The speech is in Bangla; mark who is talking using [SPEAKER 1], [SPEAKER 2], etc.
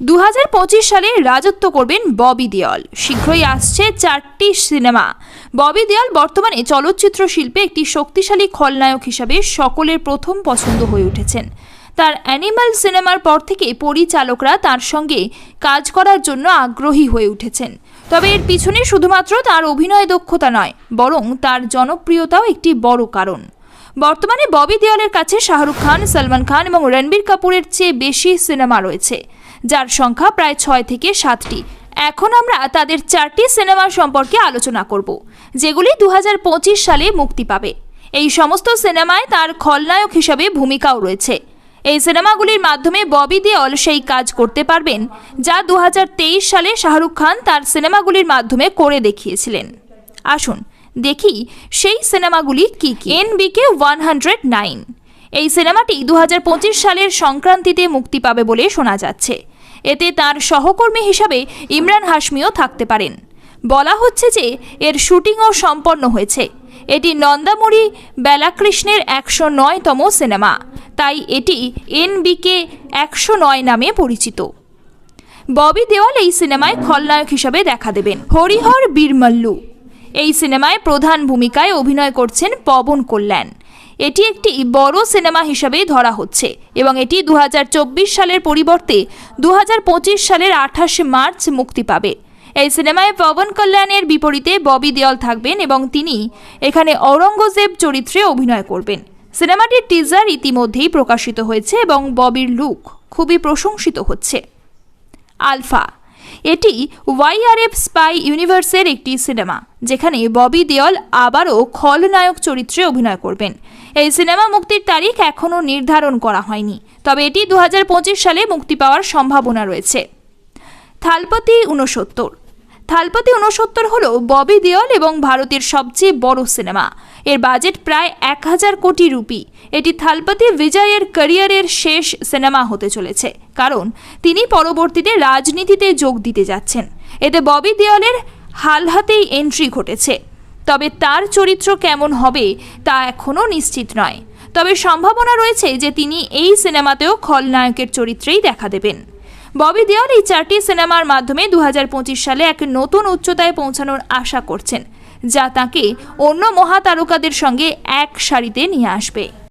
[SPEAKER 1] দু হাজার পঁচিশ সালে রাজত্ব করবেন ববি দেওয়াল। শীঘ্রই আসছে চারটি সিনেমা। ববি দেওয়াল বর্তমানে চলচ্চিত্র শিল্পে একটি শক্তিশালী খলনায়ক হিসাবে সকলের প্রথম পছন্দ হয়ে উঠেছেন। তার অ্যানিমাল সিনেমার পর থেকে পরিচালকরা তার সঙ্গে কাজ করার জন্য আগ্রহী হয়ে উঠেছেন। তবে এর পিছনে শুধুমাত্র তার অভিনয় দক্ষতা নয়, বরং তার জনপ্রিয়তাও একটি বড় কারণ। বর্তমানে ববি দেওয়ালের কাছে শাহরুখ খান, সলমান খান এবং রণবীর কাপুরের চেয়ে বেশি সিনেমা রয়েছে। যার সংখ্যা প্রায় ছয় থেকে সাতটি। এখন আমরা তাদের চারটি সিনেমা সম্পর্কে আলোচনা করব, যেগুলি দু হাজার পঁচিশ সালে মুক্তি পাবে। এই সমস্ত সিনেমায় তার খলনায়ক হিসাবে ভূমিকাও রয়েছে। এই সিনেমাগুলির মাধ্যমে ববি দেওয়াল সেই কাজ করতে পারবেন, যা দু হাজার তেইশ সালে শাহরুখ খান তার সিনেমাগুলির মাধ্যমে করে দেখিয়েছিলেন। আসুন দেখি সেই সিনেমাগুলি কি কি। NBK one hundred nine. এই সিনেমাটি দু হাজার পঁচিশ সালের সংক্রান্তিতে মুক্তি পাবে বলে শোনা যাচ্ছে। এতে তার সহকর্মী হিসাবে ইমরান হাশমিও থাকতে পারেন। বলা হচ্ছে যে, এর শুটিংও সম্পন্ন হয়েছে। এটি নন্দামুড়ি বেলাকৃষ্ণের একশো নয়তম সিনেমা। তাই এটি এনবিকে একশো নয় নামে পরিচিত। ববি দেওয়াল এই সিনেমায় খলনায়ক হিসাবে দেখা দেবেন। হরিহর বীরমল্লু এই সিনেমায় প্রধান ভূমিকায় অভিনয় করছেন পবন কল্যাণ। এটি একটি বড় সিনেমা হিসাবে ধরা হচ্ছে এবং এটি দু হাজার চব্বিশ সালের পরিবর্তে দু হাজার পঁচিশ সালের আঠাশে মার্চ মুক্তি পাবে। এই সিনেমায় পবন কল্যাণের বিপরীতে ববি দেওয়াল থাকবেন এবং তিনি এখানে ঔরঙ্গজেব চরিত্রে অভিনয় করবেন। সিনেমাটির টিজার ইতিমধ্যেই প্রকাশিত হয়েছে এবং ববির লুক খুবই প্রশংসিত হচ্ছে। আলফা এটি ওয়াইআরএফ স্পাই ইউনিভার্সের একটি সিনেমা যেখানে ববি দেওল আবারও খলনায়ক চরিত্রে অভিনয় করবেন। এই সিনেমা মুক্তির তারিখ এখনও নির্ধারণ করা হয়নি, তবে এটি দু হাজার পঁচিশ সালে মুক্তি পাওয়ার সম্ভাবনা রয়েছে। থালপতি উনসত্তর থালপতি উনসত্তর হল ববি দেওয়াল এবং ভারতের সবচেয়ে বড় সিনেমা। এর বাজেট প্রায় এক হাজার কোটি রুপি। এটি থালপতি বিজয়ের ক্যারিয়ারের শেষ সিনেমা হতে চলেছে, কারণ তিনি পরবর্তীতে রাজনীতিতে যোগ দিতে যাচ্ছেন। এতে ববি দেওয়ালের হালহাতেই এন্ট্রি ঘটেছে। তবে তার চরিত্র কেমন হবে তা এখনও নিশ্চিত নয়। তবে সম্ভাবনা রয়েছে যে তিনি এই সিনেমাতেও খলনায়কের চরিত্রেই দেখা দেবেন। ববি দেওয়াল এই চারটি সিনেমার মাধ্যমে দু হাজার পঁচিশ সালে এক নতুন উচ্চতায় পৌঁছানোর আশা করছেন, যা তাকে অন্য মহাতারকাদের সঙ্গে এক সারিতে নিয়ে আসবে।